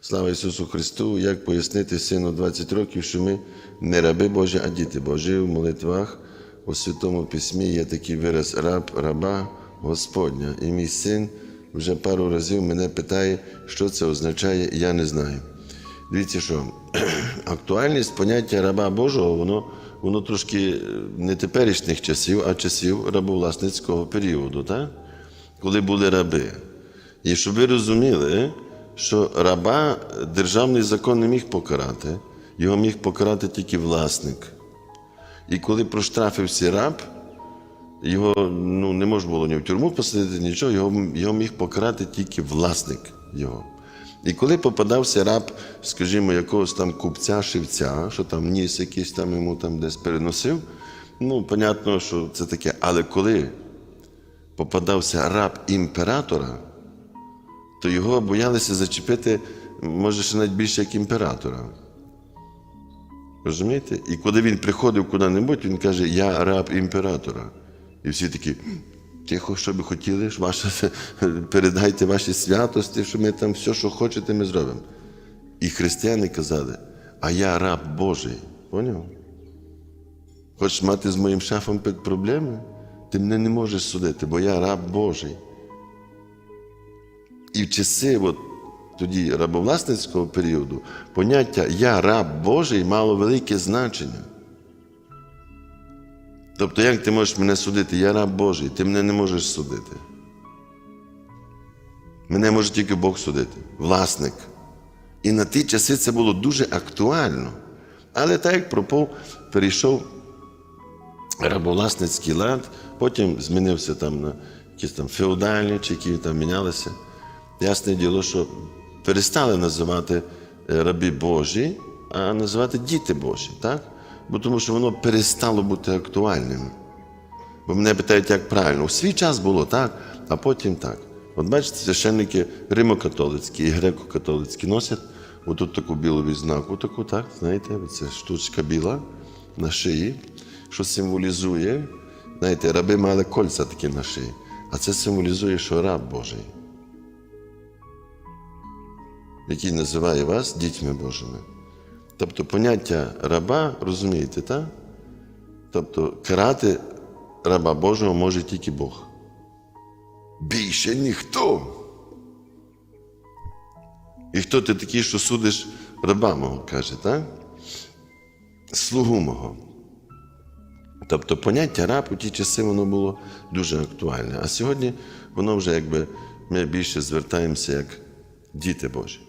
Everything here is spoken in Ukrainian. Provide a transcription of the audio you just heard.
Слава Ісусу Христу! Як пояснити сину 20 років, що ми не раби Божі, а діти Божі в молитвах у Святому Письмі є такий вираз раб, раба Господня. І мій син вже пару разів мене питає, що це означає, я не знаю. Дивіться, що актуальність поняття раба Божого, воно, воно трошки е, не теперішніх часів, а часів рабовласницького періоду, так? коли були раби. І щоб ви розуміли, що раба державний закон не міг покарати, його міг покарати тільки власник. І коли проштрафився раб, його ну, не можна було ні в тюрму посадити, нічого, його, його міг покарати тільки власник його. І коли попадався раб, скажімо, якогось там купця, шивця, що там ніс якийсь там йому там десь переносив, ну, понятно, що це таке. Але коли попадався раб імператора, то його боялися зачепити, може, ще навіть більше як імператора. Розумієте? І коли він приходив куди-небудь, він каже, я раб імператора. І всі такі, тихо, що би хотіли, ваше, передайте ваші святості, що ми там все, що хочете, ми зробимо. І християни казали, а я раб Божий. Поняв? Хочеш мати з моїм шефом проблеми? Ти мене не можеш судити, бо я раб Божий. І в часи от, тоді рабовласницького періоду поняття Я раб Божий мало велике значення. Тобто, як ти можеш мене судити? Я раб Божий, ти мене не можеш судити. Мене може тільки Бог судити, власник. І на ті часи це було дуже актуально. Але так як пропов перейшов рабовласницький лад, потім змінився там на якісь там феодальні, чи які там мінялися. Ясне діло, що перестали називати е, рабі Божі, а називати діти Божі, так? Бо тому що воно перестало бути актуальним. Бо мене питають, як правильно. У свій час було так, а потім так. От бачите, священники римокатолицькі і греко-католицькі носять отут таку білу відзнаку, таку, так, знаєте, це штучка біла на шиї, що символізує, знаєте, раби мали кольця такі на шиї, а це символізує, що раб Божий, який називає вас дітьми Божими. Тобто поняття раба, розумієте, так? Тобто карати раба Божого може тільки Бог. Більше ніхто. І хто ти такий, що судиш раба мого, каже, так? Слугу мого. Тобто поняття раб у ті часи воно було дуже актуальне. А сьогодні воно вже якби ми більше звертаємося як діти Божі.